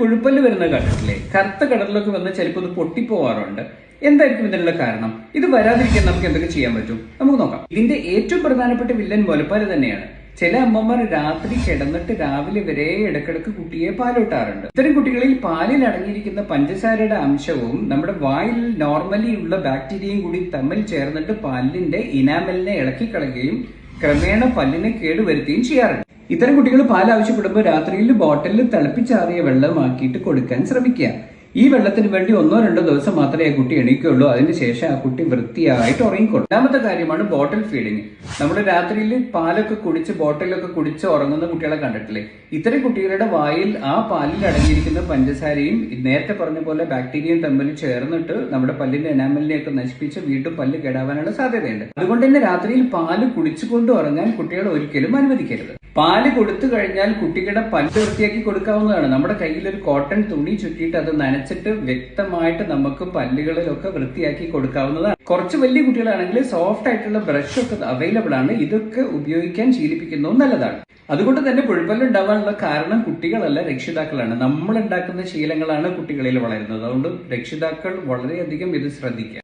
പുഴുപ്പല്ല് വരുന്ന കണ്ടിട്ടില്ലേ കറുത്ത കടലിലൊക്കെ വന്ന് ചിലപ്പോൾ ഇത് പൊട്ടിപ്പോവാറുണ്ട്. എന്തായിരിക്കും ഇതിനുള്ള കാരണം? ഇത് വരാതിരിക്കാൻ നമുക്ക് എന്തൊക്കെ ചെയ്യാൻ പറ്റും? നമുക്ക് നോക്കാം. ഇതിന്റെ ഏറ്റവും പ്രധാനപ്പെട്ട വില്ലൻ മുലപ്പാൽ തന്നെയാണ്. ചില അമ്മമാർ രാത്രി കിടന്നിട്ട് രാവിലെ വരെ ഇടക്കിടക്ക് കുട്ടിയെ പാലൂട്ടാറുണ്ട്. ഇത്തരം കുട്ടികളിൽ പാലിൽ അടങ്ങിയിരിക്കുന്ന പഞ്ചസാരയുടെ അംശവും നമ്മുടെ വായിൽ നോർമലി ഉള്ള ബാക്ടീരിയയും കൂടി തമ്മിൽ ചേർന്നിട്ട് പാലിന്റെ ഇനാമലിനെ ഇളക്കി ഇളക്കിക്കളയുകയും ക്രമേണ പല്ലിനെ കേടുവരുത്തുകയും ചെയ്യാറുണ്ട്. ഇത്തരം കുട്ടികൾ പാൽ ആവശ്യപ്പെടുമ്പോൾ രാത്രിയിൽ ബോട്ടിലിൽ തിളപ്പിച്ചാറിയ വെള്ളമാക്കിയിട്ട് കൊടുക്കാൻ ശ്രമിക്കുക. ഈ വെള്ളത്തിന് വേണ്ടി ഒന്നോ രണ്ടോ ദിവസം മാത്രമേ ആ കുട്ടി എണീക്കുകയുള്ളൂ അതിനുശേഷം ആ കുട്ടി വൃത്തിയായിട്ട് ഉറങ്ങിക്കൊള്ളും രണ്ടാമത്തെ കാര്യമാണ് ബോട്ടിൽ ഫീഡിങ്. നമ്മൾ രാത്രിയിൽ പാലൊക്കെ കുടിച്ച് ബോട്ടിലൊക്കെ കുടിച്ച് ഉറങ്ങുന്ന കുട്ടികളെ കണ്ടിട്ടില്ലേ? ഇത്തരം കുട്ടികളുടെ വായിൽ ആ പാലിൽ അടങ്ങിയിരിക്കുന്ന പഞ്ചസാരയും നേരത്തെ പറഞ്ഞ പോലെ ബാക്ടീരിയയും തമ്മിൽ ചേർന്നിട്ട് നമ്മുടെ പല്ലിന്റെ എനാമലിനെയൊക്കെ നശിപ്പിച്ച് വീണ്ടും പല്ല് കേടാവാനുള്ള സാധ്യതയുണ്ട്. അതുകൊണ്ട് തന്നെ രാത്രിയിൽ പാൽ കുടിച്ചുകൊണ്ട് ഉറങ്ങാൻ കുട്ടികൾ ഒരിക്കലും അനുവദിക്കരുത്. പാൽ കൊടുത്തു കഴിഞ്ഞാൽ കുട്ടികളുടെ പല്ല് വൃത്തിയാക്കി കൊടുക്കാവുന്നതാണ്. നമ്മുടെ കയ്യിൽ ഒരു കോട്ടൺ തുണി ചുറ്റിയിട്ട് അത് നനച്ചിട്ട് വ്യക്തമായിട്ട് നമുക്ക് പല്ലുകളിലൊക്കെ വൃത്തിയാക്കി കൊടുക്കാവുന്നതാണ്. കുറച്ച് വലിയ കുട്ടികളാണെങ്കിൽ സോഫ്റ്റ് ആയിട്ടുള്ള ബ്രഷ് ഒക്കെ അവൈലബിൾ ആണ്. ഇതൊക്കെ ഉപയോഗിക്കാൻ ശീലിപ്പിക്കുന്നതും നല്ലതാണ്. അതുകൊണ്ട് തന്നെ പുഴുപ്പല്ല് ഉണ്ടാവാനുള്ള കാരണം കുട്ടികളല്ല രക്ഷിതാക്കളാണ്. നമ്മൾ ഉണ്ടാക്കുന്ന ശീലങ്ങളാണ് കുട്ടികളിൽ വളരുന്നത്. അതുകൊണ്ട് രക്ഷിതാക്കൾ വളരെയധികം ഇത് ശ്രദ്ധിക്കുക.